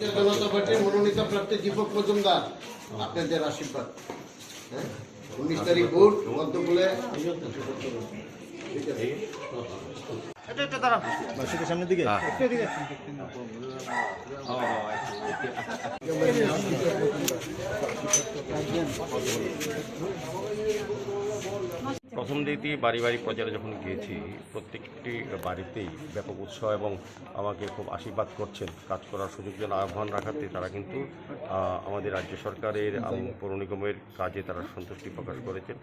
জনতা পার্টির মনোনীত প্রার্থী দীপক মজুমদার। আপনাদের আশীর্বাদ। হ্যাঁ? উনিশ তারিখ ভোট মধ্যপুলে ঠিক আছে প্রথম দিকটি বাড়ি বাড়ি প্রচারে যখন গিয়েছি, প্রত্যেকটি বাড়িতেই ব্যাপক উৎসাহ এবং আমাকে খুব আশীর্বাদ করছেন। কাজ করার সুযোগ যেন আহ্বান রাখাতে তারা কিন্তু আমাদের রাজ্য সরকারের পৌর নিগমের কাজে তারা সন্তুষ্টি প্রকাশ করেছেন।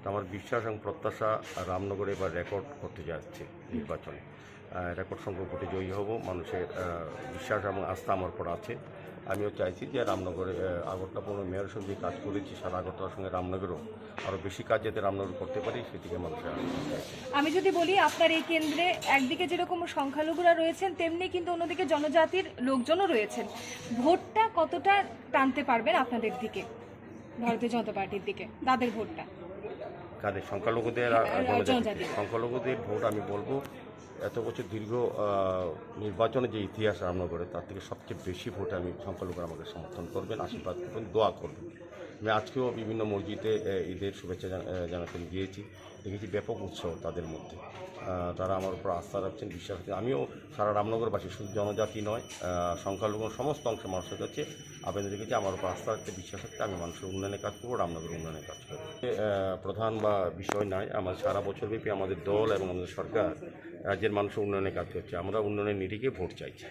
তো আমার বিশ্বাস এবং প্রত্যাশা, রামনগরে এবার রেকর্ড করতে যাচ্ছে নির্বাচনে। রেকর্ড সংখ্যক ভোটে জয়ী হব, মানুষের বিশ্বাস এবং আস্থা আমার উপর আছে। আমিও চাইছি যে রামনগরে আগরতলা পৌর মেয়র সঙ্গে কাজ করেছি সারা আগরতলার সঙ্গে রামনগরও আরও বেশি কাজ যাতে রামনগর করতে পারি সেদিকে মানুষের আমি যদি বলি আপনার এই কেন্দ্রে একদিকে যেরকম সংখ্যালঘুরা রয়েছেন তেমনি কিন্তু অন্যদিকে জনজাতির লোকজনও রয়েছেন। ভোটটা কতটা টানতে পারবেন আপনাদের দিকে ভারতীয় জনতা পার্টির দিকে তাদের ভোটটা? কাদের? সংখ্যালঘুদের জনজাতি। সংখ্যালঘুদের ভোট আমি বলব এত বছর দীর্ঘ নির্বাচনের নির্বাচনে যে ইতিহাস রামনগরে তার থেকে সবচেয়ে বেশি ভোটে আমি সংখ্যালঘুরা আমাকে সমর্থন করবেন, আশীর্বাদ করবেন, দোয়া করবেন। আমি আজকেও বিভিন্ন মসজিদে ঈদের শুভেচ্ছা জানা- জানাতে গিয়েছি। দেখেছি ব্যাপক উৎসব তাদের মধ্যে। তারা আমার উপর আস্থা রাখছেন, বিশ্বাস রাখছেন। আমিও সারা রামনগরবাসী, শুধু জনজাতি নয় সংখ্যালঘু, সমস্ত অংশের মানুষের কাছে আবেদন রেখেছি, আমার উপর আস্থা রাখতে, বিশ্বাস রাখতে আমি মানুষের উন্নয়নে কাজ করব, রামনগরের উন্নয়নে কাজ করব। প্রধান বা বিষয় নয় আমার সারা বছরব্যাপী আমাদের দল এবং আমাদের সরকার রাজ্যের মানুষের উন্নয়নে কাজ করছে। আমরা উন্নয়নের নিরিখে ভোট চাইছি।